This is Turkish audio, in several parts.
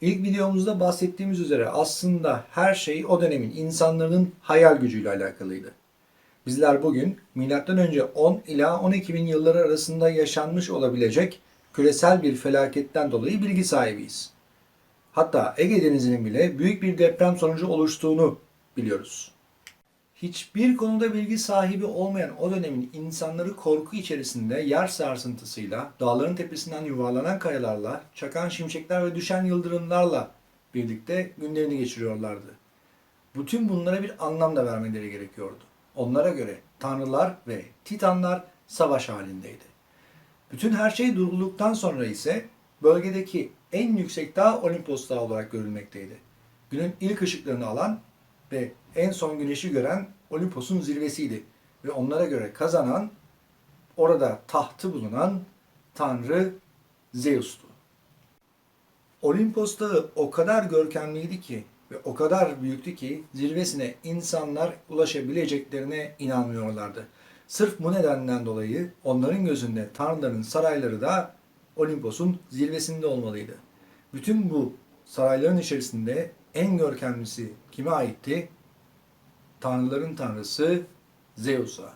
İlk videomuzda bahsettiğimiz üzere aslında her şey o dönemin insanların hayal gücüyle alakalıydı. Bizler bugün M.Ö. 10 ila 12 bin yılları arasında yaşanmış olabilecek küresel bir felaketten dolayı bilgi sahibiyiz. Hatta Ege Denizi'nin bile büyük bir deprem sonucu oluştuğunu biliyoruz. Hiçbir konuda bilgi sahibi olmayan o dönemin insanları korku içerisinde yer sarsıntısıyla, dağların tepesinden yuvarlanan kayalarla, çakan şimşekler ve düşen yıldırımlarla birlikte günlerini geçiriyorlardı. Bütün bunlara bir anlam da vermeleri gerekiyordu. Onlara göre tanrılar ve titanlar savaş halindeydi. Bütün her şey durulduktan sonra ise bölgedeki en yüksek dağ Olimpos Dağı olarak görülmekteydi. Günün ilk ışıklarını alan ve en son güneşi gören Olimpos'un zirvesiydi. Ve onlara göre kazanan orada tahtı bulunan Tanrı Zeus'tu. Olimpos Dağı o kadar görkemliydi ki ve o kadar büyüktü ki zirvesine insanlar ulaşabileceklerine inanmıyorlardı. Sırf bu nedenden dolayı onların gözünde tanrıların sarayları da Olimpos'un zirvesinde olmalıydı. Bütün bu sarayların içerisinde en görkemlisi kime aitti? Tanrıların tanrısı Zeus'a.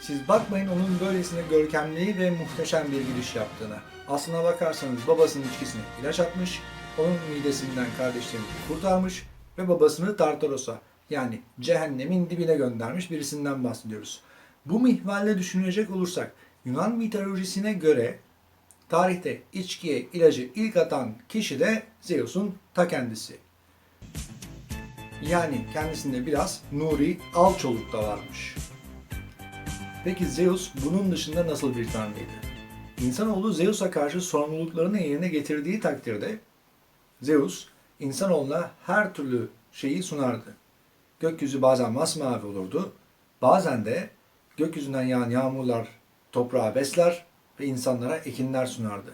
Siz bakmayın onun böylesine görkemli ve muhteşem bir giriş yaptığına. Aslına bakarsanız babasının içkisine ilaç atmış, onun midesinden kardeşlerini kurtarmış ve babasını Tartaros'a yani cehennemin dibine göndermiş birisinden bahsediyoruz. Bu mihvalle düşünecek olursak Yunan mitolojisine göre tarihte içkiye ilacı ilk atan kişi de Zeus'un ta kendisi. Yani kendisinde biraz Nuri Alçoluk da varmış. Peki Zeus bunun dışında nasıl bir tanrıydı? İnsanoğlu Zeus'a karşı sorumluluklarını yerine getirdiği takdirde Zeus insanoğluna her türlü şeyi sunardı. Gökyüzü bazen masmavi olurdu, bazen de gökyüzünden yağan yağmurlar toprağı besler ve insanlara ekinler sunardı.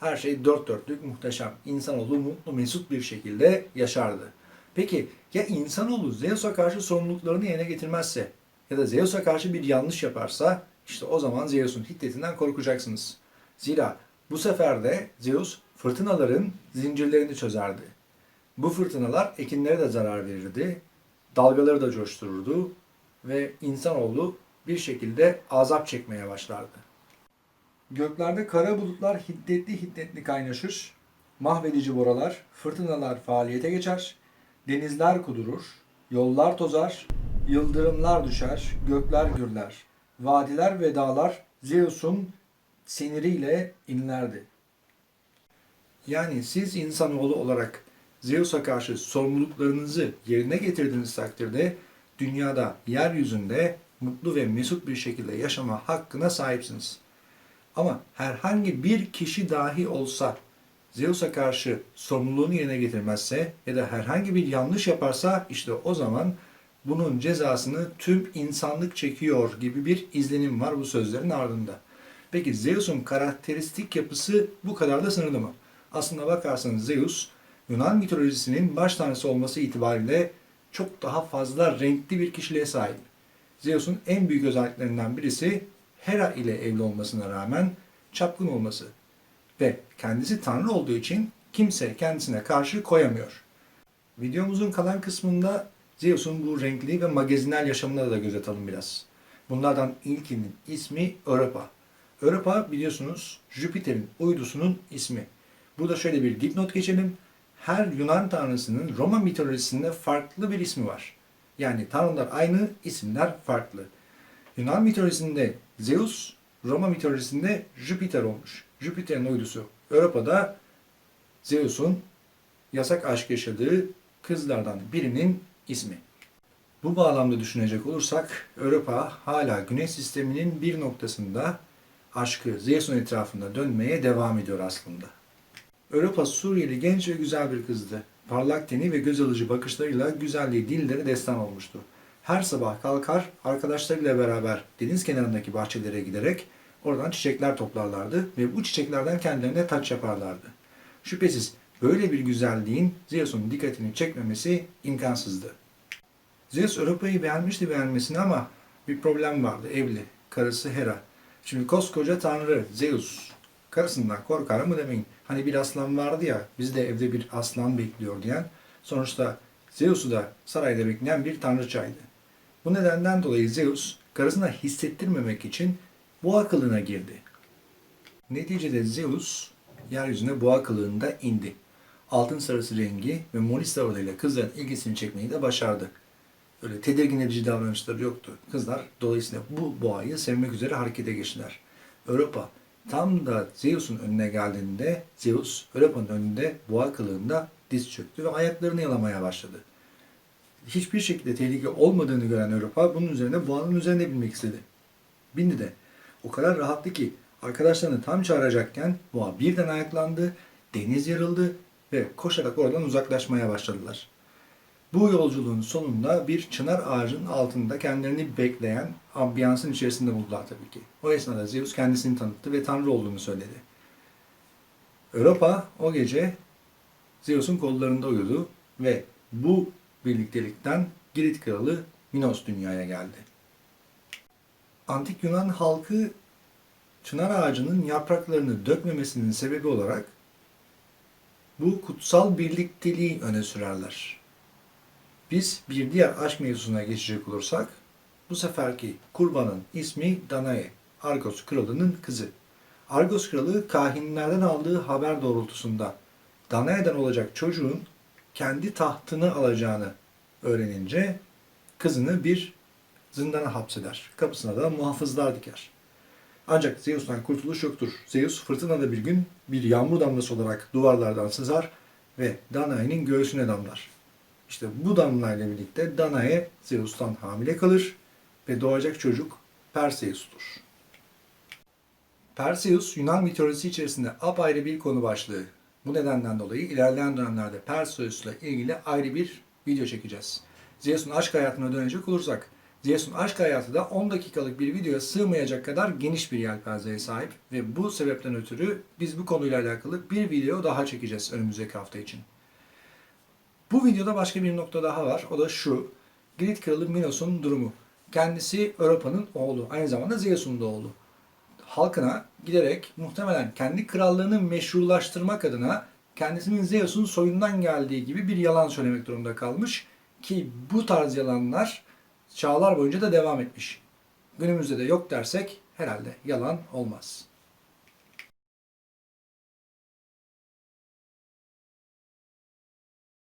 Her şey dört dörtlük muhteşem. İnsanoğlu mutlu mesut bir şekilde yaşardı. Peki ya insanoğlu Zeus'a karşı sorumluluklarını yerine getirmezse ya da Zeus'a karşı bir yanlış yaparsa işte o zaman Zeus'un hiddetinden korkacaksınız. Zira bu sefer de Zeus fırtınaların zincirlerini çözerdi. Bu fırtınalar ekinlere de zarar verirdi, dalgaları da coştururdu ve insanoğlu bir şekilde azap çekmeye başlardı. Göklerde kara bulutlar hiddetli hiddetli kaynaşır, mahvedici boralar, fırtınalar faaliyete geçer, denizler kudurur, yollar tozar, yıldırımlar düşer, gökler gürler, vadiler ve dağlar Zeus'un siniriyle inlerdi. Yani siz insanoğlu olarak Zeus'a karşı sorumluluklarınızı yerine getirdiğiniz takdirde dünyada, yeryüzünde mutlu ve mesut bir şekilde yaşama hakkına sahipsiniz. Ama herhangi bir kişi dahi olsa Zeus'a karşı sorumluluğunu yerine getirmezse ya da herhangi bir yanlış yaparsa işte o zaman bunun cezasını tüm insanlık çekiyor gibi bir izlenim var bu sözlerin ardında. Peki Zeus'un karakteristik yapısı bu kadar da sınırlı mı? Aslına bakarsanız Zeus Yunan mitolojisinin baş tanrısı olması itibariyle çok daha fazla renkli bir kişiliğe sahip. Zeus'un en büyük özelliklerinden birisi Hera ile evli olmasına rağmen çapkın olması ve kendisi tanrı olduğu için kimse kendisine karşı koyamıyor. Videomuzun kalan kısmında Zeus'un bu renkli ve magazinel yaşamına da göz atalım biraz. Bunlardan ilkinin ismi Europa. Europa biliyorsunuz Jüpiter'in uydusunun ismi. Burada şöyle bir dipnot geçelim. Her Yunan tanrısının Roma mitolojisinde farklı bir ismi var. Yani tanrılar aynı, isimler farklı. Yunan mitolojisinde Zeus, Roma mitolojisinde Jüpiter olmuş. Jüpiter'in uydusu. Avrupa'da Zeus'un yasak aşk yaşadığı kızlardan birinin ismi. Bu bağlamda düşünecek olursak Avrupa hala Güneş sisteminin bir noktasında aşkı Zeus'un etrafında dönmeye devam ediyor aslında. Avrupa Suriyeli genç ve güzel bir kızdı. Parlak teni ve göz alıcı bakışlarıyla güzelliği dillere destan olmuştu. Her sabah kalkar arkadaşlarıyla beraber deniz kenarındaki bahçelere giderek oradan çiçekler toplarlardı ve bu çiçeklerden kendilerine taç yaparlardı. Şüphesiz böyle bir güzelliğin Zeus'un dikkatini çekmemesi imkansızdı. Zeus Europa'yı beğenmişti beğenmesine ama bir problem vardı evli. Karısı Hera. Şimdi koskoca tanrı Zeus. Karısından korkar mı demeyin. Hani bir aslan vardı ya bizde evde bir aslan bekliyor diyen. Sonuçta Zeus'u da sarayda bekleyen bir tanrıçaydı. Bu nedenden dolayı Zeus karısına hissettirmemek için boğa kılığına girdi. Neticede Zeus yeryüzüne boğa kılığında indi. Altın sarısı rengi ve molis tavırlarıyla kızların ilgisini çekmeyi de başardı. Öyle tedirgin edici davranışları yoktu. Kızlar dolayısıyla bu boğayı sevmek üzere harekete geçtiler. Europa tam da Zeus'un önüne geldiğinde Zeus Europa'nın önünde boğa kılığında diz çöktü ve ayaklarını yalamaya başladı. Hiçbir şekilde tehlike olmadığını gören Europa bunun üzerine boğanın üzerine binmek istedi. Bindi de. O kadar rahattı ki arkadaşlarını tam çağıracakken boğa birden ayaklandı, deniz yarıldı ve koşarak oradan uzaklaşmaya başladılar. Bu yolculuğun sonunda bir çınar ağacının altında kendilerini bekleyen ambiyansın içerisinde buldular tabii ki. O esnada Zeus kendisini tanıttı ve tanrı olduğunu söyledi. Europa o gece Zeus'un kollarında uyudu ve bu birliktelikten Girit kralı Minos dünyaya geldi. Antik Yunan halkı çınar ağacının yapraklarını dökmemesinin sebebi olarak bu kutsal birlikteliği öne sürerler. Biz bir diğer aşk mevzusuna geçecek olursak, bu seferki kurbanın ismi Danae, Argos kralının kızı. Argos kralı kahinlerden aldığı haber doğrultusunda Danae'den olacak çocuğun kendi tahtını alacağını öğrenince kızını bir zindana hapseder. Kapısına da muhafızlar diker. Ancak Zeus'tan kurtuluş yoktur. Zeus fırtınada bir gün bir yağmur damlası olarak duvarlardan sızar ve Danae'nin göğsüne damlar. İşte bu damlayla birlikte Danae Zeus'tan hamile kalır ve doğacak çocuk Perseus'tur. Perseus Yunan mitolojisi içerisinde apayrı bir konu başlığı. Bu nedenden dolayı ilerleyen dönemlerde Perseus'la ilgili ayrı bir video çekeceğiz. Zeus'un aşk hayatına dönecek olursak, Zeus'un aşk hayatı da 10 dakikalık bir videoya sığmayacak kadar geniş bir yelpazeye sahip ve bu sebepten ötürü biz bu konuyla alakalı bir video daha çekeceğiz önümüzdeki hafta için. Bu videoda başka bir nokta daha var. O da şu. Girit kralı Minos'un durumu. Kendisi Europa'nın oğlu. Aynı zamanda Zeus'un da oğlu. Halkına giderek muhtemelen kendi krallığını meşrulaştırmak adına kendisinin Zeus'un soyundan geldiği gibi bir yalan söylemek durumunda kalmış. Ki bu tarz yalanlar çağlar boyunca da devam etmiş. Günümüzde de yok dersek herhalde yalan olmaz.